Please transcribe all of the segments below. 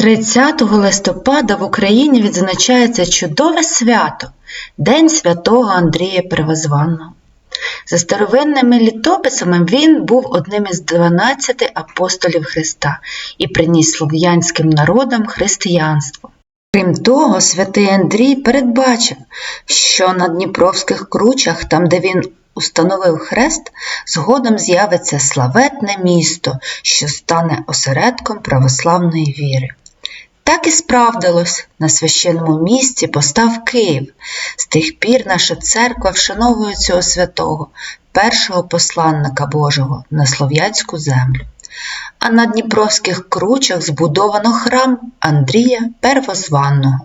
30 листопада в Україні відзначається чудове свято День святого Андрія Первозванного. За старовинними літописами він був одним із 12 апостолів Христа і приніс слов'янським народам християнство. Крім того, святий Андрій передбачив, що на Дніпровських кручах, там де він установив хрест, згодом з'явиться славетне місто, що стане осередком православної віри. Так і справдилось, на священному місці постав Київ. З тих пір наша церква вшановує цього святого, першого посланника Божого на слов'янську землю. А на Дніпровських кручах збудовано храм Андрія Первозванного.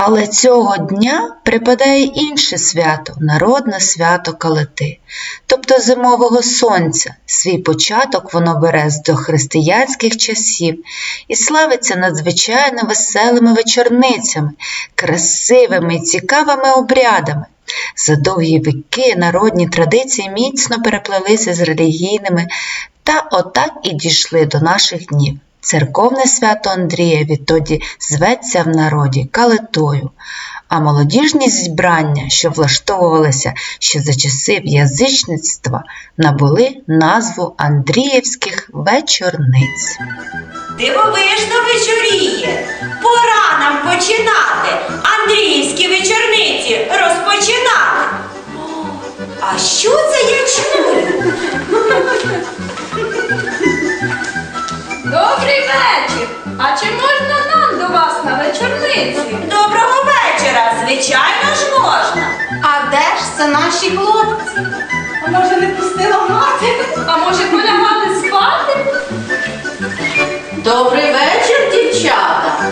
Але цього дня припадає інше свято народне свято Калити, тобто зимового сонця. Свій початок воно бере з дохристиянських часів і славиться надзвичайно веселими вечорницями, красивими і цікавими обрядами. За довгі віки народні традиції міцно переплелися з релігійними та отак і дійшли до наших днів. Церковне свято Андрія відтоді зветься в народі калитою, а молодіжні зібрання, що влаштовувалися ще за часів язичництва, набули назву Андріївських вечорниць. Дивовижно вечоріє. Пора нам починати. Андріївські вечорниці розпочинати. А що це я вечорниці? Доброго вечора, звичайно ж можна. А де ж це наші хлопці? А може не пустила мати? А може полягали спати? Добрий вечір, дівчата.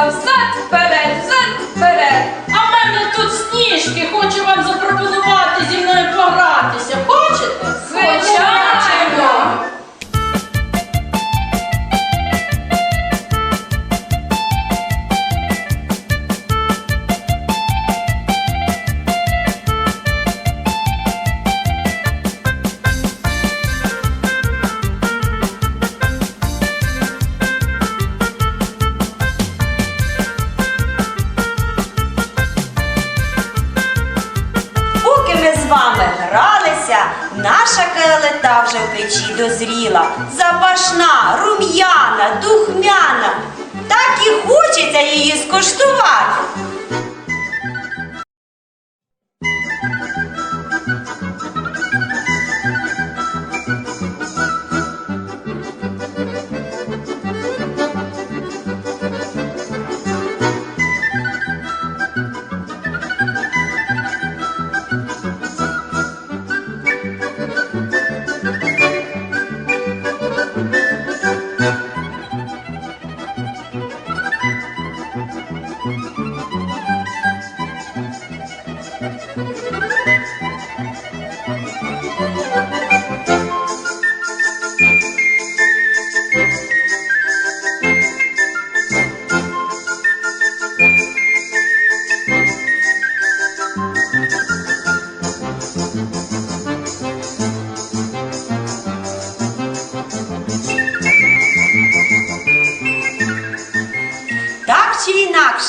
кошика взад наша келета вже в печі дозріла. Запашна, рум'яна, духмяна. Так і хочеться її скуштувати.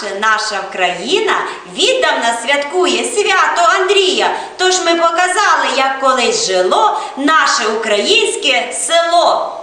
Інакше наша країна віддавна святкує свято Андрія. Тож ми показали, як колись жило наше українське село.